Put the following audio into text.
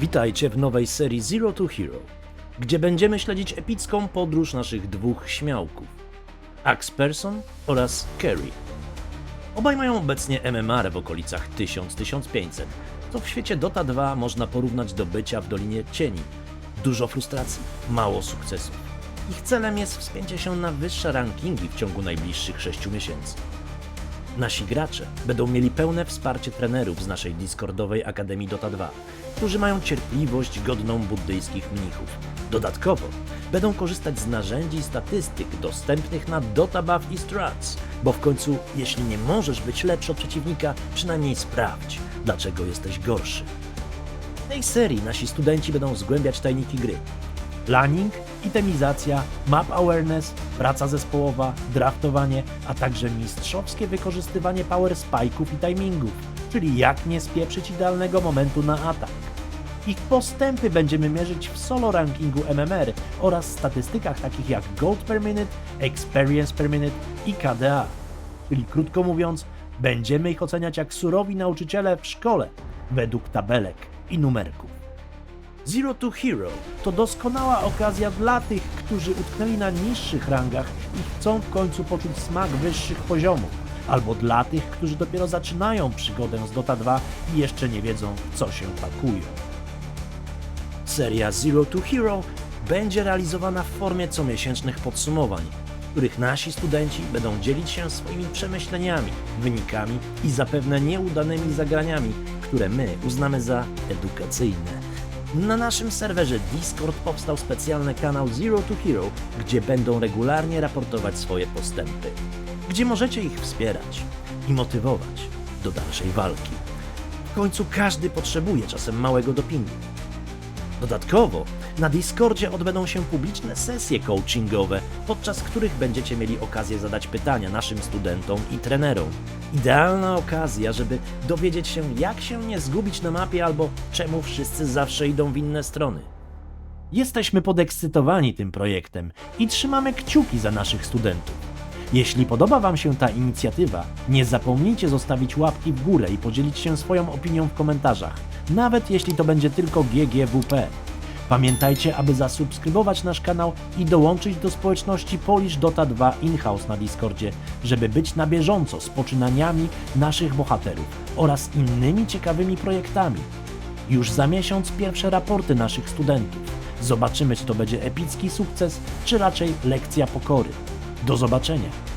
Witajcie w nowej serii Zero to Hero, gdzie będziemy śledzić epicką podróż naszych dwóch śmiałków, Axperson oraz Kerry. Obaj mają obecnie MMR w okolicach 1000-1500, co w świecie Dota 2 można porównać do bycia w Dolinie Cieni. Dużo frustracji, mało sukcesów. Ich celem jest wspięcie się na wyższe rankingi w ciągu najbliższych 6 miesięcy. Nasi gracze będą mieli pełne wsparcie trenerów z naszej Discordowej Akademii Dota 2, którzy mają cierpliwość godną buddyjskich mnichów. Dodatkowo będą korzystać z narzędzi i statystyk dostępnych na Dota Buff i Strats, bo w końcu, jeśli nie możesz być lepszy od przeciwnika, przynajmniej sprawdź, dlaczego jesteś gorszy. W tej serii nasi studenci będą zgłębiać tajniki gry. Planning, itemizacja, map awareness, praca zespołowa, draftowanie, a także mistrzowskie wykorzystywanie power spike'ów i timingów, czyli jak nie spieprzyć idealnego momentu na atak. Ich postępy będziemy mierzyć w solo rankingu MMR oraz statystykach takich jak Gold per Minute, Experience per Minute i KDA. Czyli krótko mówiąc, będziemy ich oceniać jak surowi nauczyciele w szkole, według tabelek i numerków. Zero to Hero to doskonała okazja dla tych, którzy utknęli na niższych rangach i chcą w końcu poczuć smak wyższych poziomów, albo dla tych, którzy dopiero zaczynają przygodę z Dota 2 i jeszcze nie wiedzą, co się pakują. Seria Zero to Hero będzie realizowana w formie comiesięcznych podsumowań, w których nasi studenci będą dzielić się swoimi przemyśleniami, wynikami i zapewne nieudanymi zagraniami, które my uznamy za edukacyjne. Na naszym serwerze Discord powstał specjalny kanał Zero to Hero, gdzie będą regularnie raportować swoje postępy, gdzie możecie ich wspierać i motywować do dalszej walki. W końcu każdy potrzebuje czasem małego dopingu. Dodatkowo na Discordzie odbędą się publiczne sesje coachingowe, podczas których będziecie mieli okazję zadać pytania naszym studentom i trenerom. Idealna okazja, żeby dowiedzieć się, jak się nie zgubić na mapie albo czemu wszyscy zawsze idą w inne strony. Jesteśmy podekscytowani tym projektem i trzymamy kciuki za naszych studentów. Jeśli podoba Wam się ta inicjatywa, nie zapomnijcie zostawić łapki w górę i podzielić się swoją opinią w komentarzach, nawet jeśli to będzie tylko GGWP. Pamiętajcie, aby zasubskrybować nasz kanał i dołączyć do społeczności Polish Dota 2 In-House na Discordzie, żeby być na bieżąco z poczynaniami naszych bohaterów oraz innymi ciekawymi projektami. Już za miesiąc pierwsze raporty naszych studentów. Zobaczymy, czy to będzie epicki sukces, czy raczej lekcja pokory. Do zobaczenia.